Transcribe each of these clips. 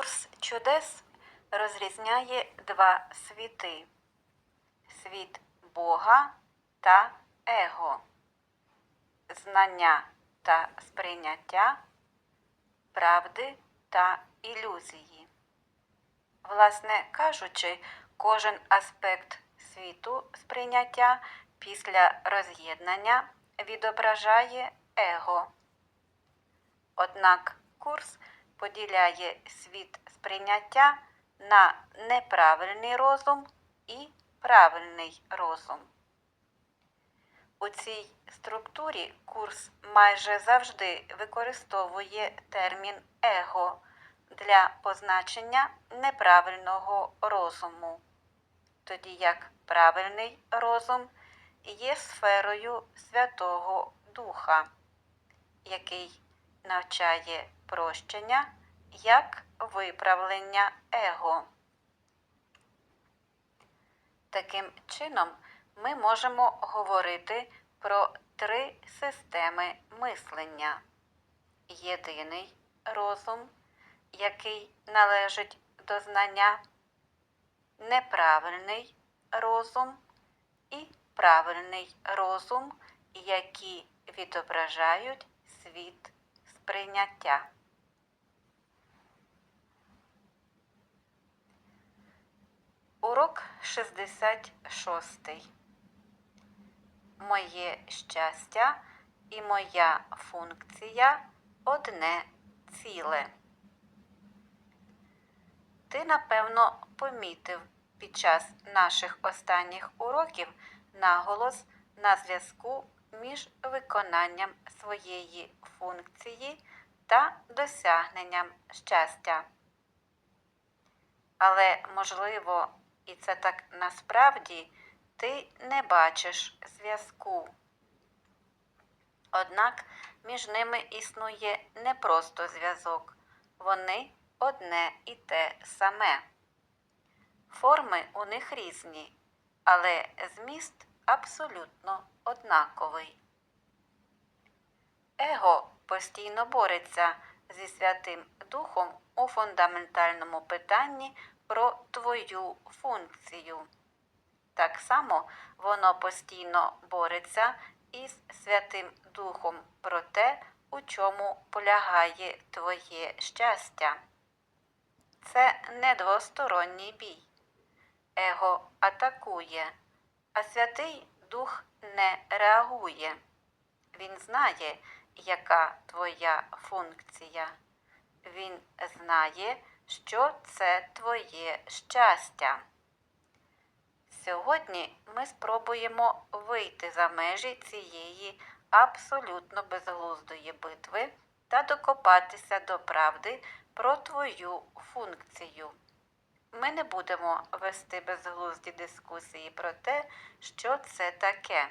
Курс чудес розрізняє два світи світ Бога та Его, знання та сприйняття, правди та ілюзії. Власне кажучи, кожен аспект світу сприйняття після роз'єднання відображає его. Однак курс поділяє світ сприйняття на неправильний розум і правильний розум. У цій структурі курс майже завжди використовує термін его для позначення неправильного розуму, тоді як правильний розум є сферою Святого Духа, який навчає прощення як виправлення его. Таким чином, ми можемо говорити про три системи мислення: єдиний розум, який належить до знання, неправильний розум і правильний розум, які відображають світ сприйняття. Урок 66. Моє щастя і моя функція одне ціле. Ти, напевно, помітив під час наших останніх уроків наголос на зв'язку між виконанням своєї функції та досягненням щастя. Але, можливо, і це так насправді ти не бачиш зв'язку. Однак між ними існує не просто зв'язок, вони одне і те саме. Форми у них різні, але зміст абсолютно однаковий. Его постійно бореться зі Святим Духом у фундаментальному питанні про твою функцію. Так само воно постійно бореться із Святим Духом про те, у чому полягає твоє щастя. Це не двосторонній бій. Его атакує, а Святий Дух не реагує. Він знає, яка твоя функція. Він знає, що це твоє щастя. Сьогодні ми спробуємо вийти за межі цієї абсолютно безглуздої битви та докопатися до правди про твою функцію. Ми не будемо вести безглузді дискусії про те, що це таке.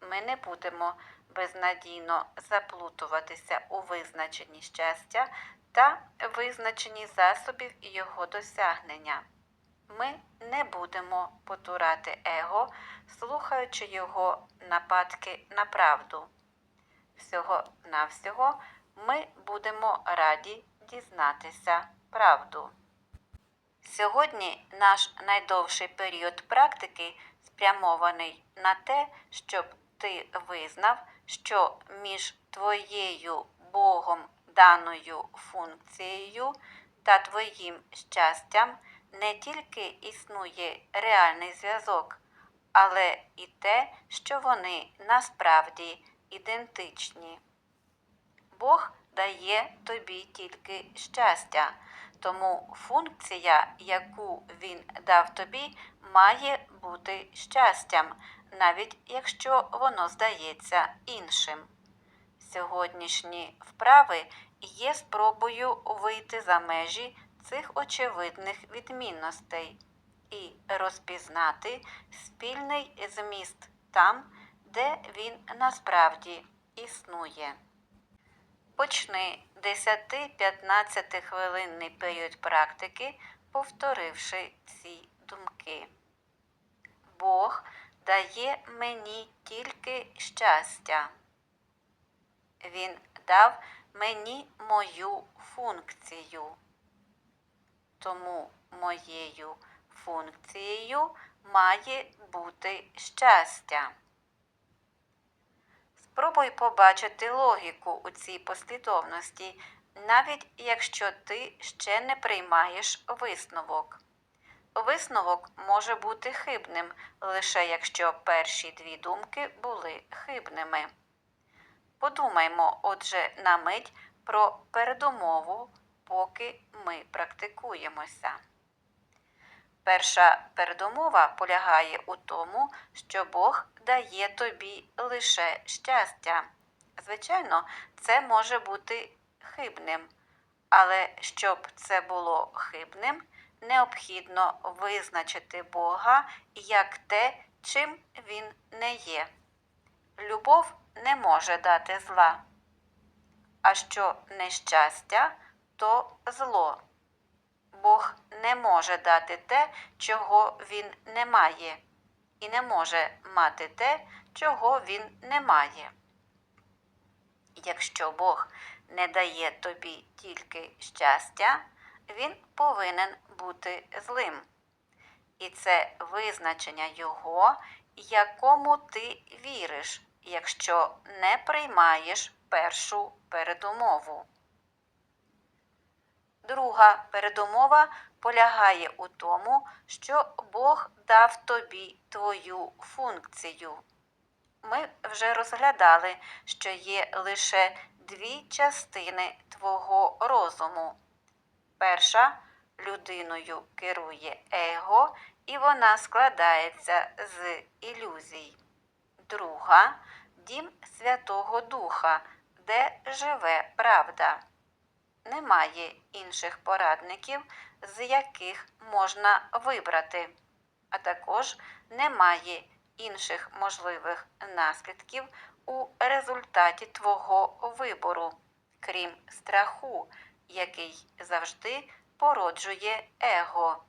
Ми не будемо безнадійно заплутуватися у визначенні щастя та визначенні засобів його досягнення. Ми не будемо потурати его, слухаючи його нападки на правду. Всього навсього ми будемо раді дізнатися правду. Сьогодні наш найдовший період практики спрямований на те, щоб ти визнав, що між твоєю Богом даною функцією та твоїм щастям не тільки існує реальний зв'язок, але і те, що вони насправді ідентичні. Бог дає тобі тільки щастя, тому функція, яку він дав тобі, має бути щастям, навіть якщо воно здається іншим. Сьогоднішні вправи є спробою вийти за межі цих очевидних відмінностей і розпізнати спільний зміст там, де він насправді існує. Почни 10-15 хвилинний період практики, повторивши ці думки. Бог дає мені тільки щастя. Він дав мені мою функцію. Тому моєю функцією має бути щастя. Спробуй побачити логіку у цій послідовності, навіть якщо ти ще не приймаєш висновок. Висновок може бути хибним, лише якщо перші дві думки були хибними. Подумаймо, отже, на мить про передумову, поки ми практикуємося. Перша передумова полягає у тому, що Бог дає тобі лише щастя. Звичайно, це може бути хибним, але щоб це було хибним, необхідно визначити Бога як те, чим він не є. Любов не може дати зла. А що нещастя, то зло. Бог не може дати те, чого він не має, і не може мати те, чого він не має. Якщо Бог не дає тобі тільки щастя, він повинен бути злим. І це визначення його, якому ти віриш, якщо не приймаєш першу передумову. Друга передумова полягає у тому, що Бог дав тобі твою функцію. Ми вже розглядали, що є лише дві частини твого розуму. Перша людиною керує его, і вона складається з ілюзій. Друга дім Святого Духа, де живе правда. Немає інших порадників, з яких можна вибрати, а також немає інших можливих наслідків у результаті твого вибору, крім страху, який завжди породжує его,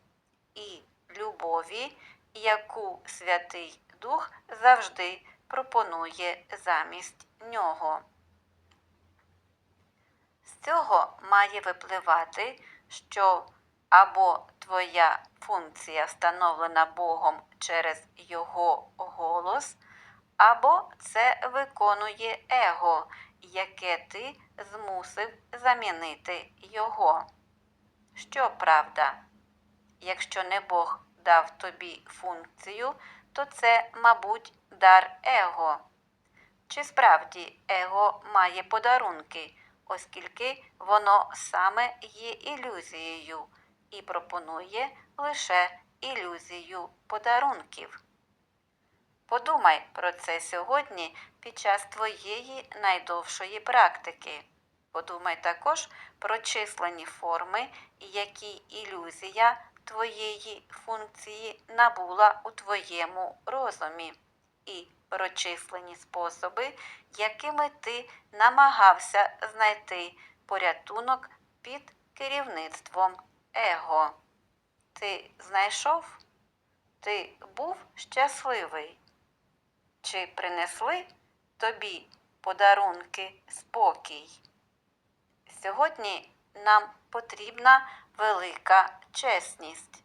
і любові, яку Святий Дух завжди пропонує замість нього. З цього має випливати, що або твоя функція встановлена Богом через Його голос, або це виконує его, яке ти змусив замінити Його. Що правда? Якщо не Бог дав тобі функцію, то це, мабуть, дар его. Чи справді его має подарунки, оскільки воно саме є ілюзією і пропонує лише ілюзію подарунків? Подумай про це сьогодні під час твоєї найдовшої практики. Подумай також про численні форми, які ілюзія твоєї функції набула у твоєму розумі, і про численні способи, якими ти намагався знайти порятунок під керівництвом его. Ти знайшов? Ти був щасливий? Чи принесли тобі подарунки спокій? Сьогодні нам потрібна велика чесність.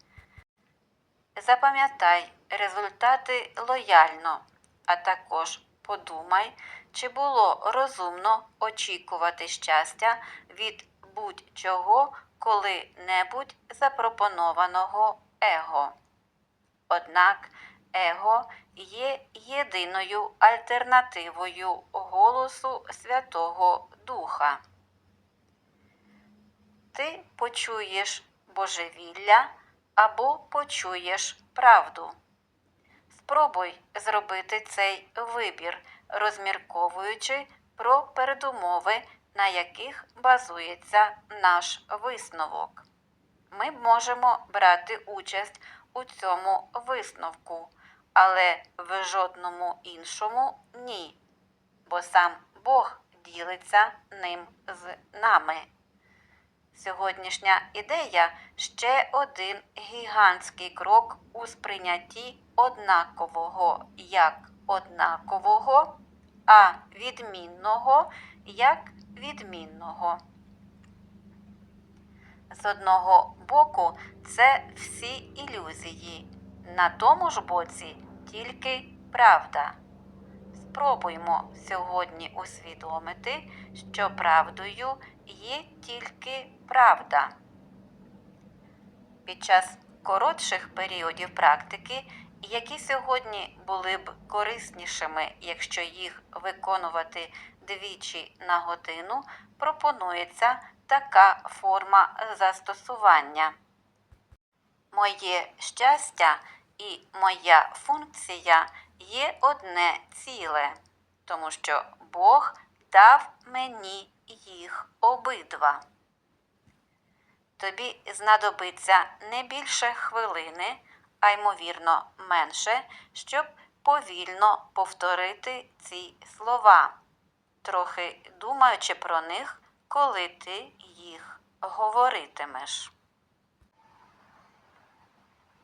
Запам'ятай результати лояльно, а також подумай, чи було розумно очікувати щастя від будь-чого коли-небудь запропонованого его. Однак его є єдиною альтернативою голосу Святого Духа. Ти почуєш божевілля або почуєш правду. Спробуй зробити цей вибір, розмірковуючи про передумови, на яких базується наш висновок. Ми можемо брати участь у цьому висновку, але в жодному іншому ні, бо сам Бог ділиться ним з нами. Сьогоднішня ідея ще один гігантський крок у сприйнятті однакового як однакового, а відмінного як відмінного. З одного боку, це всі ілюзії, на тому ж боці тільки правда. Спробуймо сьогодні усвідомити, що правдою є тільки правда. Під час коротших періодів практики, які сьогодні були б кориснішими, якщо їх виконувати двічі на годину, пропонується така форма застосування. Моє щастя і моя функція є одне ціле, тому що Бог дав мені їх обидва. Тобі знадобиться не більше хвилини, а ймовірно менше, щоб повільно повторити ці слова, трохи думаючи про них, коли ти їх говоритимеш.